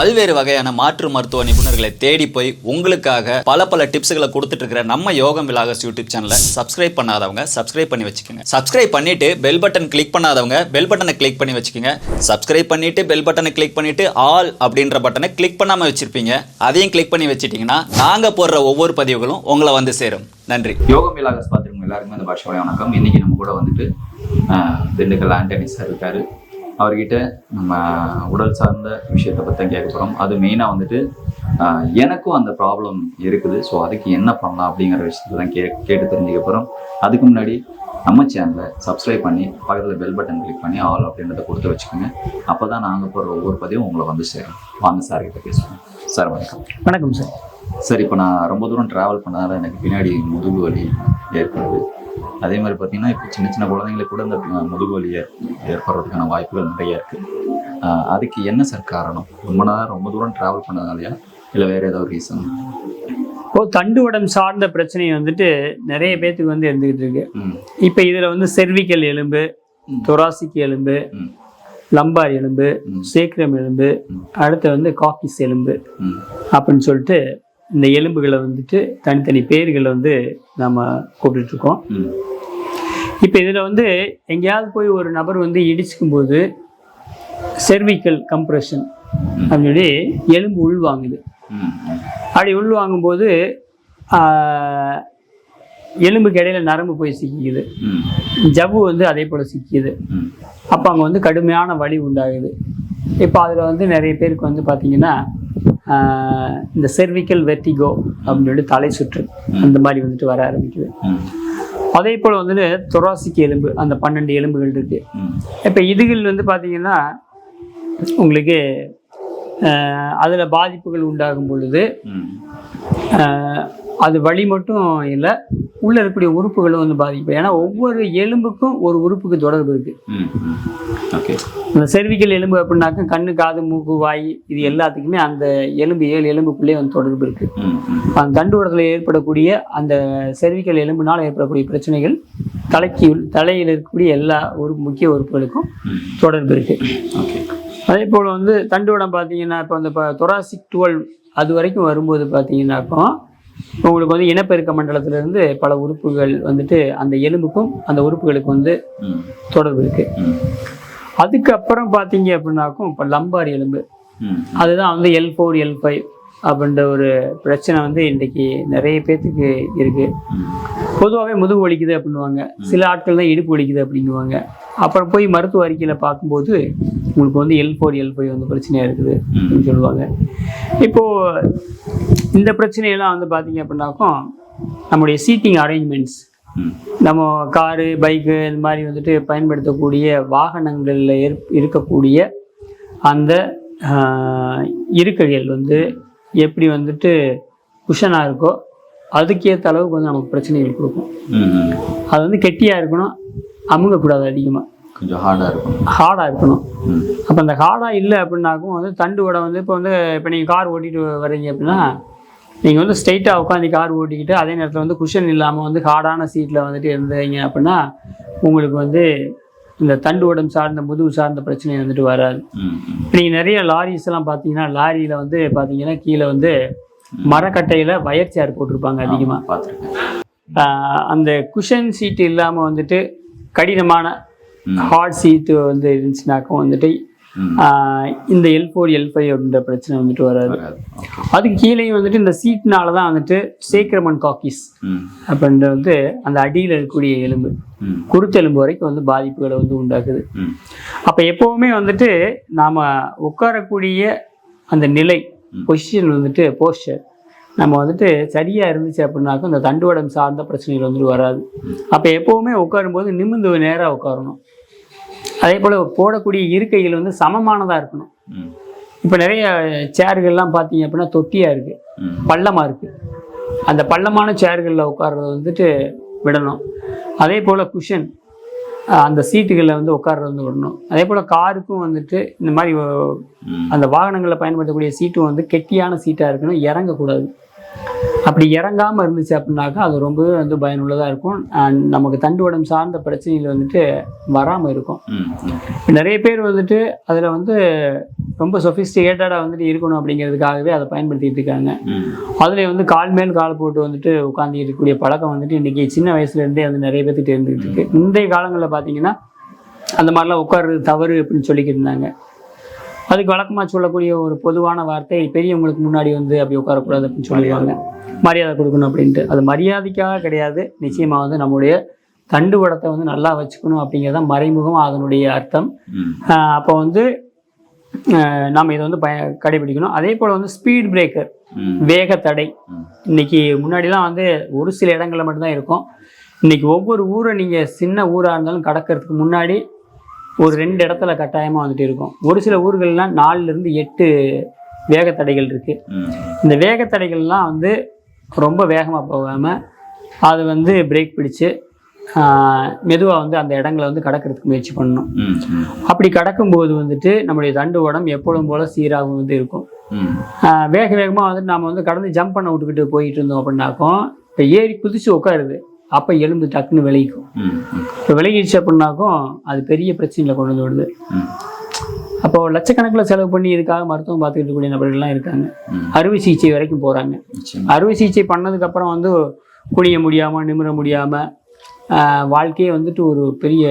பல்வேறு வகையான மாற்று மருத்துவ நிபுணர்களை தேடி போய் உங்களுக்காக பல பல டிப்ஸ்களை கொடுத்துட்டு இருக்கிற நம்ம யோகம் விலாகஸ் யூடியூப் சேனலை சப்ஸ்கிரைப் பண்ணாதவங்க சப்ஸ்கிரைப் பண்ணி வச்சுக்கோங்க. சப்ஸ்கிரைப் பண்ணிட்டு பெல் பட்டன் கிளிக் பண்ணாதவங்க பெல் பட்டனை கிளிக் பண்ணி வச்சுக்கோங்க. சப்ஸ்கிரைப் பண்ணிட்டு பெல் பட்டனை கிளிக் பண்ணிட்டு ஆல் அப்படின்ற பட்டனை கிளிக் பண்ணாம வச்சிருப்பீங்க. அதையும் கிளிக் பண்ணி வச்சிட்டீங்கன்னா நாங்க போடுற ஒவ்வொரு பதிவுகளும் உங்களை வந்து சேரும். நன்றி. யோகம் விலாகஸ் பார்த்துருக்கோம். எல்லாருக்குமே அந்த பாஷோட வணக்கம். இன்னைக்கு நம்ம கூட வந்துட்டு திண்டுக்கல் ஆண்டனி சார் இருக்காரு. அவர்கிட்ட நம்ம உடல் சார்ந்த விஷயத்தை பற்றி கேட்க போகிறோம் அது மெயினாக வந்துட்டு எனக்கும் அந்த ப்ராப்ளம் இருக்குது. ஸோ அதுக்கு என்ன பண்ணலாம் அப்படிங்கிற விஷயத்தை தான் கே கேட்டு தெரிஞ்சுக்க போகிறோம் அதுக்கு முன்னாடி நம்ம சேனலை சப்ஸ்கிரைப் பண்ணி பக்கத்தில் பெல் பட்டன் கிளிக் பண்ணி ஆல் அப்படின்றத கொடுத்து வச்சுக்கோங்க. அப்போ தான் நாங்கள் போடுற ஒவ்வொரு பதிவும் உங்களை வந்து சேரும். வாங்க சார் கிட்ட பேசுவோம். சார் வணக்கம். வணக்கம் சார் சார் இப்போ நான் ரொம்ப தூரம் ட்ராவல் பண்ணதால எனக்கு பின்னாடி முதுகு வலி ஏற்படுது. அதே மாதிரி பார்த்தீங்கன்னா இப்போ சின்ன சின்ன குழந்தைங்களுக்கு கூட இந்த முதுகு ஏற்படுறதுக்கான வாய்ப்புகள் நிறைய இருக்குது அதுக்கு என்ன சார் காரணம்? ரொம்ப நேரம் ரொம்ப தூரம் ட்ராவல் பண்ணதாலையா இல்லை வேறு ஏதாவது ரீசன் இப்போ தண்டுவடம் சார்ந்த பிரச்சனை வந்துட்டு நிறைய பேத்துக்கு வந்து இருந்துகிட்டு இருக்கு. இப்போ இதில் வந்து செர்விக்கல் எலும்பு. தொராசிக் எலும்பு லம்பார் எலும்பு. சேக்கிரம் எலும்பு. அடுத்து வந்து காக்கிஸ் எலும்பு அப்படின்னு சொல்லிட்டு இந்த எலும்புகளை வந்துட்டு தனித்தனி பேர்களை வந்து நம்ம கூப்பிட்டுட்டு இருக்கோம் ம். இப்போ இதில் வந்து எங்கேயாவது போய் ஒரு நபர் வந்து இடிச்சுக்கும் போது செர்விக்கல் கம்ப்ரெஷன் அப்படின்னு சொல்லி எலும்பு உள்வாங்குது. அப்படி உள்வாங்கும்போது எலும்புக்கு இடையில நரம்பு போய் சிக்கிக்குது. ஜவ்வு வந்து அதே போல் சிக்கிக்குது. ம். அப்போ அங்கே வந்து கடுமையான வலி உண்டாகுது. இப்போ அதில் வந்து நிறைய பேருக்கு வந்து பார்த்தீங்கன்னா இந்த செர்விக்கல் வெர்டிகோ அப்படின்னு சொல்லி தலை சுற்று அந்த மாதிரி வந்துட்டு வர ஆரம்பிக்குது. அதே போல் வந்துட்டு தொராசிக் எலும்பு அந்த பன்னெண்டு எலும்புகள் இருக்குது இப்போ இதுகள் வந்து பார்த்தீங்கன்னா உங்களுக்கு அதில் பாதிப்புகள் உண்டாகும் பொழுது அது வலி மட்டும் இல்லை உள்ளே இருக்கக்கூடிய உறுப்புகளும் வந்து பாதிக்கும் ஏன்னா ஒவ்வொரு எலும்புக்கும் ஒரு உறுப்புக்கு தொடர்பு ஓகே இந்த செர்விக்கல் எலும்பு அப்படின்னாக்க கண்ணு காது மூக்கு வாய் இது எல்லாத்துக்குமே அந்த எலும்பு ஏழு எலும்புக்குள்ளே வந்து தொடர்பு ம் அந்த தண்டுவடத்தில் ஏற்படக்கூடிய அந்த செர்விக்கல் எலும்புனால் ஏற்படக்கூடிய பிரச்சனைகள் தலைக்கு தலையில் இருக்கக்கூடிய எல்லா ஒரு முக்கிய உறுப்புகளுக்கும் தொடர்பு இருக்குது ஓகே அதே போல் வந்து தண்டுவடம் பார்த்தீங்கன்னா இப்போ அந்த இப்போ தொராசிக் டுவெல் அது வரைக்கும் வரும்போது பார்த்தீங்கன்னாக்கோ உங்களுக்கு வந்து இனப்பெருக்க மண்டலத்திலிருந்து பல உறுப்புகள் வந்துட்டு அந்த எலும்புக்கும் அந்த உறுப்புகளுக்கு வந்து தொடர்பு இருக்குது ம். அதுக்கப்புறம் பார்த்தீங்க அப்படின்னாக்கும் இப்போ லம்பார் எலும்பு. அதுதான் வந்து எல் ஃபோர் எல் ஃபைவ் அப்படின்ற ஒரு பிரச்சனை வந்து இன்றைக்கி நிறைய பேர்த்துக்கு இருக்குது பொதுவாகவே முதுகு வலிக்குது அப்படின்னுவாங்க. சில ஆட்கள் தான் இடுப்பு வலிக்குது அப்படிங்குவாங்க அப்புறம் போய் மருத்துவ அறிக்கையில் பார்க்கும்போது உங்களுக்கு வந்து எல் ஃபோர் எல் ஃபைவ் வந்து பிரச்சனையாக இருக்குது அப்படின்னு சொல்லுவாங்க. இப்போது இந்த பிரச்சனையெல்லாம் வந்து பார்த்தீங்க அப்படின்னாக்கும் நம்முடைய சீட்டிங் அரேஞ்ச்மெண்ட்ஸ் நம்ம காரு பைக்கு இந்த மாதிரி வந்துட்டு பயன்படுத்தக்கூடிய வாகனங்களில் இருக்கக்கூடிய அந்த இருக்கைகள் வந்து எப்படி வந்துட்டு குஷனாக இருக்கோ அதுக்கேற்ற அளவுக்கு வந்து நமக்கு பிரச்சனைகள் கொடுக்கும். அது வந்து கெட்டியாக இருக்கணும் அமுங்கக்கூடாது அதிகமாக கொஞ்சம் ஹார்டாக இருக்கும் ஹார்டாக இருக்கணும். அப்போ அந்த ஹார்டாக இல்லை அப்படின்னாக்கும் வந்து தண்டு வடை வந்து இப்போ வந்து இப்போ நீங்கள் கார் ஓட்டிட்டு வர்றீங்க அப்படின்னா நீங்கள் வந்து ஸ்ட்ரைட்டாக உட்காந்து கார் ஓட்டிக்கிட்டு அதே நேரத்தில் வந்து குஷன் இல்லாமல் வந்து ஹார்டான சீட்டில் வந்துட்டு இருந்தீங்க அப்படின்னா உங்களுக்கு வந்து இந்த தண்டு உடம் சார்ந்த முதுகு சார்ந்த பிரச்சனை வந்துட்டு வராது. நீங்கள் நிறைய லாரிஸ் எல்லாம் பார்த்தீங்கன்னா லாரியில் வந்து பார்த்தீங்கன்னா கீழே வந்து மரக்கட்டையில் வயர் சேர் போட்டிருப்பாங்க அதிகமாக பார்த்துருக்கேன். அந்த குஷன் சீட்டு இல்லாமல் வந்துட்டு கடினமான. ஹார்ட் சீட்டு வந்து இருந்துச்சுனாக்கும் வந்துட்டு இந்த எல் ஃபோர் எல் ஃபைவ் அப்படின்ற பிரச்சனை வந்துட்டு வராது. அதுக்கு கீழேயும் வந்துட்டு இந்த சீட்னால தான் வந்துட்டு சேக்கிரமன் காக்கிஸ் அப்படின்ற வந்து அந்த அடியில் இருக்கக்கூடிய எலும்பு. குருத்தெலும்பு வரைக்கும் வந்து பாதிப்புகளை வந்து உண்டாக்குது. அப்போ எப்போவுமே வந்துட்டு நாம் உட்காரக்கூடிய அந்த நிலை பொசிஷன் வந்துட்டு போஸ்டர் நம்ம வந்துட்டு சரியாக இருந்துச்சு அப்படின்னாக்கும் இந்த தண்டுவடம் சார்ந்த பிரச்சனைகள் வந்துட்டு வராது. அப்போ எப்போவுமே உட்காரும்போது நிமிர்ந்து நேராக உட்காரணும். அதே போல் போடக்கூடிய இருக்கைகள் வந்து சமமானதாக இருக்கணும். இப்போ நிறைய சேர்கள்லாம் பார்த்தீங்க அப்படின்னா தொட்டியாக இருக்குது பள்ளமாக இருக்குது அந்த பள்ளமான சேர்களில் உட்கார்றது வந்துட்டு விடணும். அதே போல் குஷன் அந்த சீட்டுகளில் வந்து உட்கார்றது வந்து விடணும். அதே போல் காருக்கும் வந்துட்டு இந்த மாதிரி அந்த வாகனங்களில் பயன்படுத்தக்கூடிய சீட்டும் வந்து கெட்டியான சீட்டாக இருக்கணும். இறங்கக்கூடாது. அப்படி இறங்காமல் இருந்துச்சு அப்படின்னாக்கா அது ரொம்பவே வந்து பயனுள்ளதாக இருக்கும். நமக்கு தண்டுவடம் சார்ந்த பிரச்சனைகள் வந்துட்டு வராமல் இருக்கும். நிறைய பேர் வந்துட்டு அதில் வந்து ரொம்ப சொஃபிஸ்டிகேட்டடாக வந்துட்டு இருக்கணும் அப்படிங்கிறதுக்காகவே அதை பயன்படுத்திட்டு இருக்காங்க. அதில் வந்து கால் மேல் கால் போட்டு வந்துட்டு உட்காந்து இருக்கக்கூடிய பழக்கம் வந்துட்டு இன்னைக்கு சின்ன வயசுல இருந்தே வந்து நிறைய பேர்த்துட்டு இருந்துகிட்டு இருக்கு. முந்தைய காலங்களில் பார்த்தீங்கன்னா அந்த மாதிரிலாம் உட்காருறது தவறு அப்படின்னு சொல்லிக்கிட்டு இருந்தாங்க. அதுக்கு வழக்கமாக சொல்லக்கூடிய ஒரு பொதுவான வார்த்தை பெரியவங்களுக்கு முன்னாடி வந்து அப்படி உட்காரக்கூடாது அப்படின்னு சொல்லுவாங்க. மரியாதை கொடுக்கணும் அப்படின்ட்டு. அது மரியாதைக்காக கிடையாது. நிச்சயமாக வந்து நம்முடைய தண்டுவடத்தை வந்து நல்லா வச்சுக்கணும் அப்படிங்கிறது மறைமுகம் அதனுடைய அர்த்தம். அப்போ வந்து நாம இதை வந்து பய கடைபிடிக்கணும். அதே போல் வந்து ஸ்பீட் பிரேக்கர். வேக தடை. இன்னைக்கு முன்னாடிலாம் வந்து ஒரு சில இடங்கள்ல மட்டும்தான் இருக்கும். இன்னைக்கு ஒவ்வொரு ஊரை நீங்கள் சின்ன ஊராக இருந்தாலும் கடக்கிறதுக்கு முன்னாடி ஒரு ரெண்டு இடத்துல கட்டாயமாக வந்துட்டு இருக்கும். ஒரு சில ஊர்கள்லாம் நாலுலேருந்து எட்டு வேக தடைகள் இருக்குது. இந்த வேக தடைகள்லாம் வந்து ரொம்ப வேகமாக போகாமல் அது வந்து பிரேக் பிடிச்சு மெதுவாக வந்து அந்த இடங்களை வந்து கடக்கிறதுக்கு முயற்சி பண்ணணும். அப்படி கடக்கும்போது வந்துட்டு நம்முடைய தண்டு உடம்பு எப்பொழுதும் போல சீராக வந்து இருக்கும். வேக வேகமாக வந்துட்டு நம்ம வந்து கடந்து ஜம்ப் பண்ண விட்டுக்கிட்டு போயிட்டு இருந்தோம் அப்படின்னாக்கும் இப்போ ஏறி குதிச்சு உட்காருது. அப்போ எலும்பு டக்குன்னு விலகிக்கும் ம். ம். இப்போ விலகிடுச்சு அப்படின்னாக்கும் அது பெரிய பிரச்சனைகளை கொண்டு வந்து விடுது. அப்போ லட்சக்கணக்கில் செலவு பண்ணி இதுக்காக மருத்துவம் பார்த்துக்கிட்டு இருக்கக்கூடிய நபர்கள்லாம் இருக்காங்க. அறுவை சிகிச்சை வரைக்கும் போகிறாங்க. அறுவை சிகிச்சை பண்ணதுக்கப்புறம் வந்து குனிய முடியாமல் நிமிர முடியாமல் வாழ்க்கையே வந்துட்டு ஒரு பெரிய.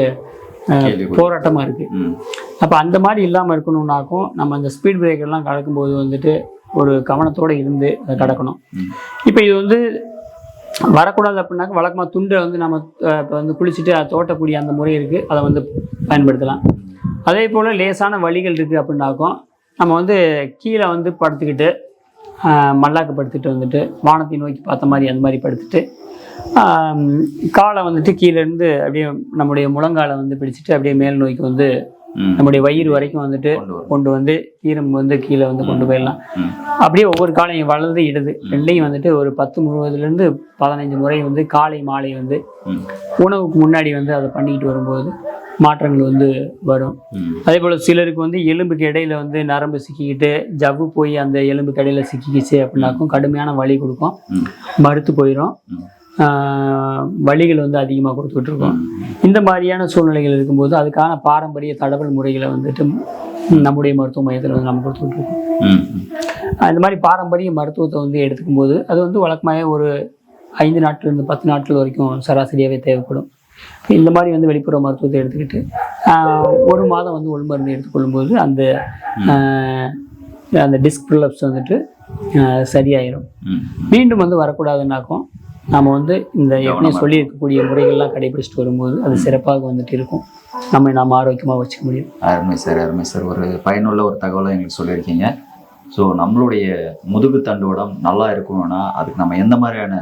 போராட்டமாக இருக்குது. அப்போ அந்த மாதிரி இல்லாமல் இருக்கணும்னாக்கும் நம்ம அந்த ஸ்பீட் பிரேக்கர்லாம் கடக்கும்போது வந்துட்டு ஒரு கவனத்தோடு இருந்து அதை கடக்கணும். இப்போ இது வந்து வரக்கூடாது அப்படின்னாக்க வழக்கமாக துண்டை வந்து நம்ம இப்போ வந்து குளிச்சுட்டு அதை தோட்டக்கூடிய அந்த முறை இருக்குது அதை வந்து பயன்படுத்தலாம். அதே போல் லேசான வழிகள் இருக்குது அப்படின்னாக்கும் நம்ம வந்து கீழே வந்து படுத்துக்கிட்டு மல்லாக்கு படுத்துட்டு வந்துட்டு வானத்தை நோக்கி பார்த்த மாதிரி அந்த மாதிரி படுத்துட்டு காலை வந்துட்டு கீழேருந்து அப்படியே நம்முடைய முழங்காலை வந்து பிடிச்சிட்டு அப்படியே மேல் நோக்கி வந்து நம்முடைய வயிறு வரைக்கும் வந்துட்டு கொண்டு வந்து ஈரம் வந்து கீழே வந்து கொண்டு போயிடலாம். அப்படியே ஒவ்வொரு காலையும் வலது இடது. ரெண்டையும் வந்துட்டு ஒரு பத்து முழுவதுலேருந்து பதினஞ்சு முறை வந்து காலை மாலை வந்து. உணவுக்கு முன்னாடி வந்து அதை பண்ணிக்கிட்டு வரும்போது மாற்றங்கள் வந்து வரும். அதே போல் சிலருக்கு வந்து எலும்புக்கு இடையில வந்து நரம்பு சிக்கிக்கிட்டு ஜவ்வு போய் அந்த எலும்புக்கு இடையில சிக்கிக்கிச்சு அப்படின்னாக்கும் கடுமையான வலி கொடுக்கும். மறுத்து போயிடும் ம். வலிகள் வந்து அதிகமாக கொடுத்துட்டு இருக்கோம் இந்த மாதிரியான சூழ்நிலைகள் இருக்கும்போது அதுக்கான பாரம்பரிய தடவல் முறைகளை வந்துட்டு நம்முடைய மருத்துவ மையத்தில் வந்து நம்ம கொடுத்துட்டு இருக்கோம் இந்த மாதிரி பாரம்பரிய மருத்துவத்தை வந்து எடுத்துக்கும் போது அது வந்து வழக்கமாகவே ஒரு ஐந்து நாட்கள்லேருந்து பத்து நாட்கள் வரைக்கும் சராசரியாகவே தேவைப்படும். இந்த மாதிரி வந்து வெளிப்புற மருத்துவத்தை எடுத்துக்கிட்டு ஒரு மாதம் வந்து உள் மருந்து எடுத்துக்கொள்ளும்போது அந்த அந்த டிஸ்க் ப்ரிலப்ஸ் வந்துட்டு ஆஹ் சரியாயிரும். ம். மீண்டும் வந்து வரக்கூடாதுன்னாக்கும் நம்ம வந்து இந்த ஏற்கனவே சொல்லி இருக்கக்கூடிய முறைகள்லாம் கடைபிடிச்சிட்டு வரும்போது அது சிறப்பாக வந்துட்டு இருக்கும். நம்ம நம்ம ஆரோக்கியமாக வச்சுக்க முடியும். அருமை சார் அருமை சார். ஒரு பயனுள்ள ஒரு தகவலை எங்களுக்கு சொல்லியிருக்கீங்க. ஸோ நம்மளுடைய முதுகு தண்டுவடம் நல்லா இருக்கணும்னா அதுக்கு நம்ம எந்த மாதிரியான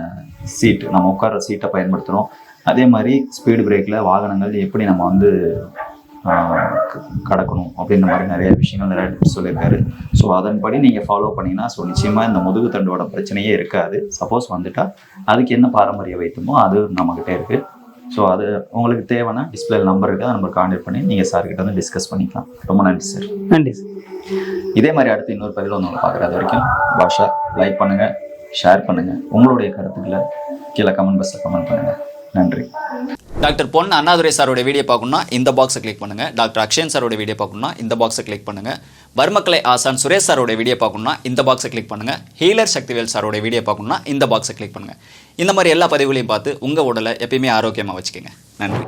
சீட் நம்ம உட்கார்ற சீட்டை பயன்படுத்துகிறோம் அதே மாதிரி ஸ்பீடு பிரேக்கில் வாகனங்கள் எப்படி நம்ம வந்து கடக்கணும் அப்படின்ற மாதிரி நிறைய விஷயங்கள் நிறைய tips சொல்லியிருக்காரு. ஸோ அதன்படி நீங்கள் ஃபாலோ பண்ணீங்கன்னா ஸோ நிச்சயமாக இந்த முதுகு தண்டுவடம் பிரச்சனையே இருக்காது. சப்போஸ் வந்துட்டா அதுக்கு என்ன பாரம்பரிய வைத்தியமோ அது நம்மக்கிட்ட இருக்குது ஸோ அது உங்களுக்கு தேவைன்னா டிஸ்பிளே நம்பர் இருக்குது அந்த நம்பர் கான்டாக்ட் பண்ணி நீங்கள் சார்கிட்ட வந்து டிஸ்கஸ் பண்ணிக்கலாம். ரொம்ப நன்றி சார் நன்றி சார் இதே மாதிரி அடுத்து இன்னொரு பதிவில் உங்களை பார்க்குறது வரைக்கும் பாஷா லைக் பண்ணுங்கள் ஷேர் பண்ணுங்கள் உங்களுடைய கருத்துக்களை கீழே கமெண்ட் பாக்ஸில் கமெண்ட் பண்ணுங்கள் நன்றி. டாக்டர் பொன் அண்ணாதுரை சாரோட வீடியோ பார்க்கணும்னா இந்த பாக்ஸை கிளிக் பண்ணுங்க. டாக்டர் அக்ஷயன் சாரோட வீடியோ பார்க்கணும்னா இந்த பாக்ஸை கிளிக் பண்ணுங்க. பர்மக்கலை ஆசான் சுரேஷ் சாரோட வீடியோ பார்க்கணும்னா இந்த பாக்ஸை கிளிக் பண்ணுங்க. ஹீலர் சக்திவேல் சாரோட வீடியோ பார்க்கணும்னா இந்த பாக்ஸை கிளிக் பண்ணுங்க. இந்த மாதிரி எல்லா பதிவுகளையும் பார்த்து உங்கள் உடலை எப்பயுமே ஆரோக்கியமாக வச்சுக்கோங்க. நன்றி.